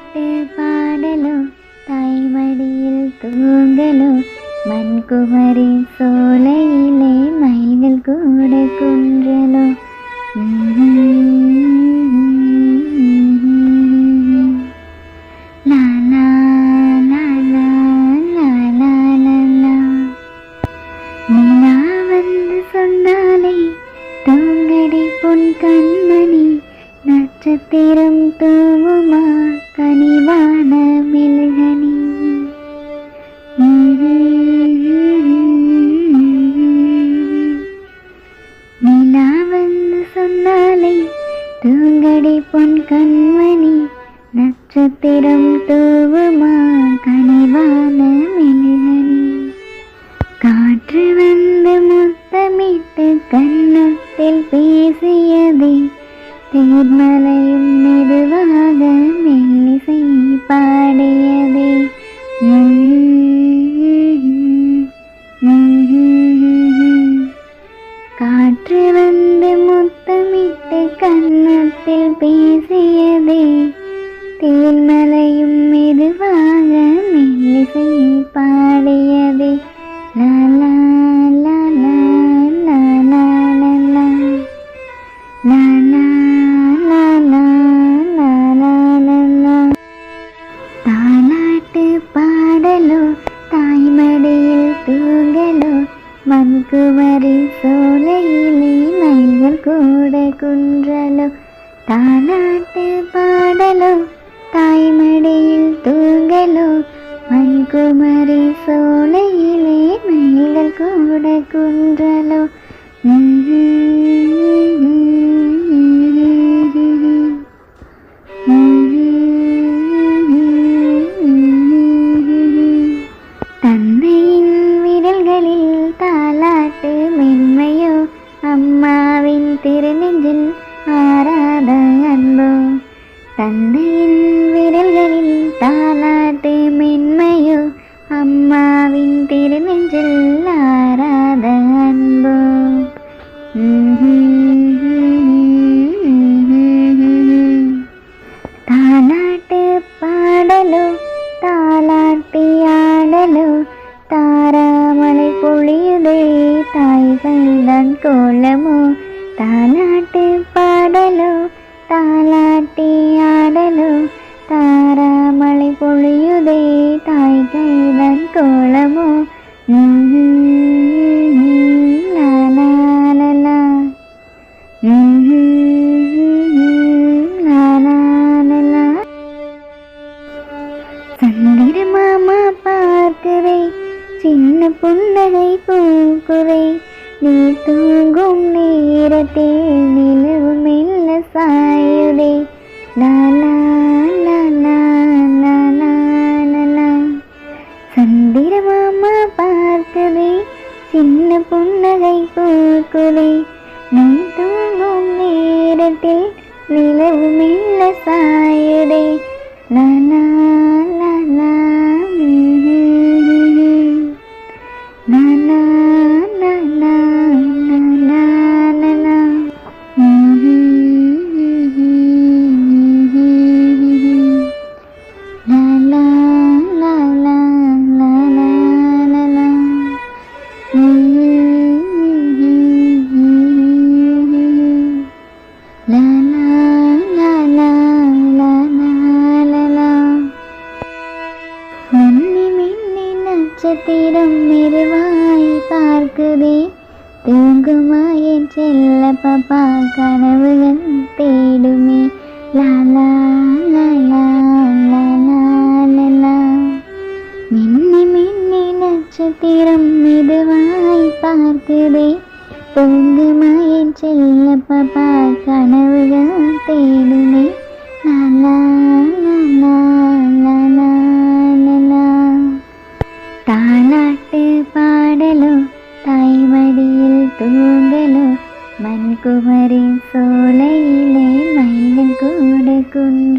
பாட்டு பாடலோ தாய்மடியில் தூங்கலோ மண்குமரி சோலையிலே மயில்கள் கூட குன்றலோ வந்து சொன்னாலே தூங்கடி பொன் கண்மணி நட்சத்திரம் தூங்குமா தூங்கடி பொன் கண்மணி நட்சத்திரம் தூவுமா கனிவான மெழுகணி. காற்று வந்து முத்தமிட்டு கன்னத்தில் பேசியதே தேர்மலையும் மெதுவாக மண்குமரி சோலையிலே மயில்கள் கூட குன்றலோ? தாலாட்டு பாடலோ? தாய்மடியில் தூங்கலோ? மண்குமரி சோலையிலே மயில்கள் கூட குன்றலோ? താലാട്ട് മെന്മയോ അമ്മാവിൻ തിരുനെഞ്ചിൽ ആരാധ അൻപോ. തന്തയിൻ വിരൽകളിൽ താലാട്ട് മെന്മയോ അമ്മ தான் கோலமோ தாலாட்டு பாடலோ தாலாட்டி ஆடலோ தாராமலை பொழியுதே தாய் கைதான் கோலமோ. லாலாலலா லாலாலலா சந்திர மாமா பார்க்குறேன் சின்ன புன்னகை பூக்குறேன் நீ தூங்கும் நேரத்தில் நிலவு மெல்ல சாயுதே சந்திரமாமா பார்த்ததே சின்ன புன்னகை பூக்குதே. நீ தூங்கும் நேரத்தில் நிலவு மெல்ல சாயுதே. நான் நட்சத்திரம் மெதுவாய் பார்க்குதே தூங்குமா என் செல்ல பாப்பா கனவுகள் தேடுமே லாலா லாலா லாலா மின்னி மின்னி நட்சத்திரம் மெதுவாய் பார்க்குதே தூங்குமா என் செல்ல பாப்பா கனவுகள் தேடுமே லாலா லாலா താലാട്ട് പാടലോ തായ്മടിയിൽ തൂങ്കലോ മൻകുമരി സോലയിലെ മയിലും കൂടെ കുന്നു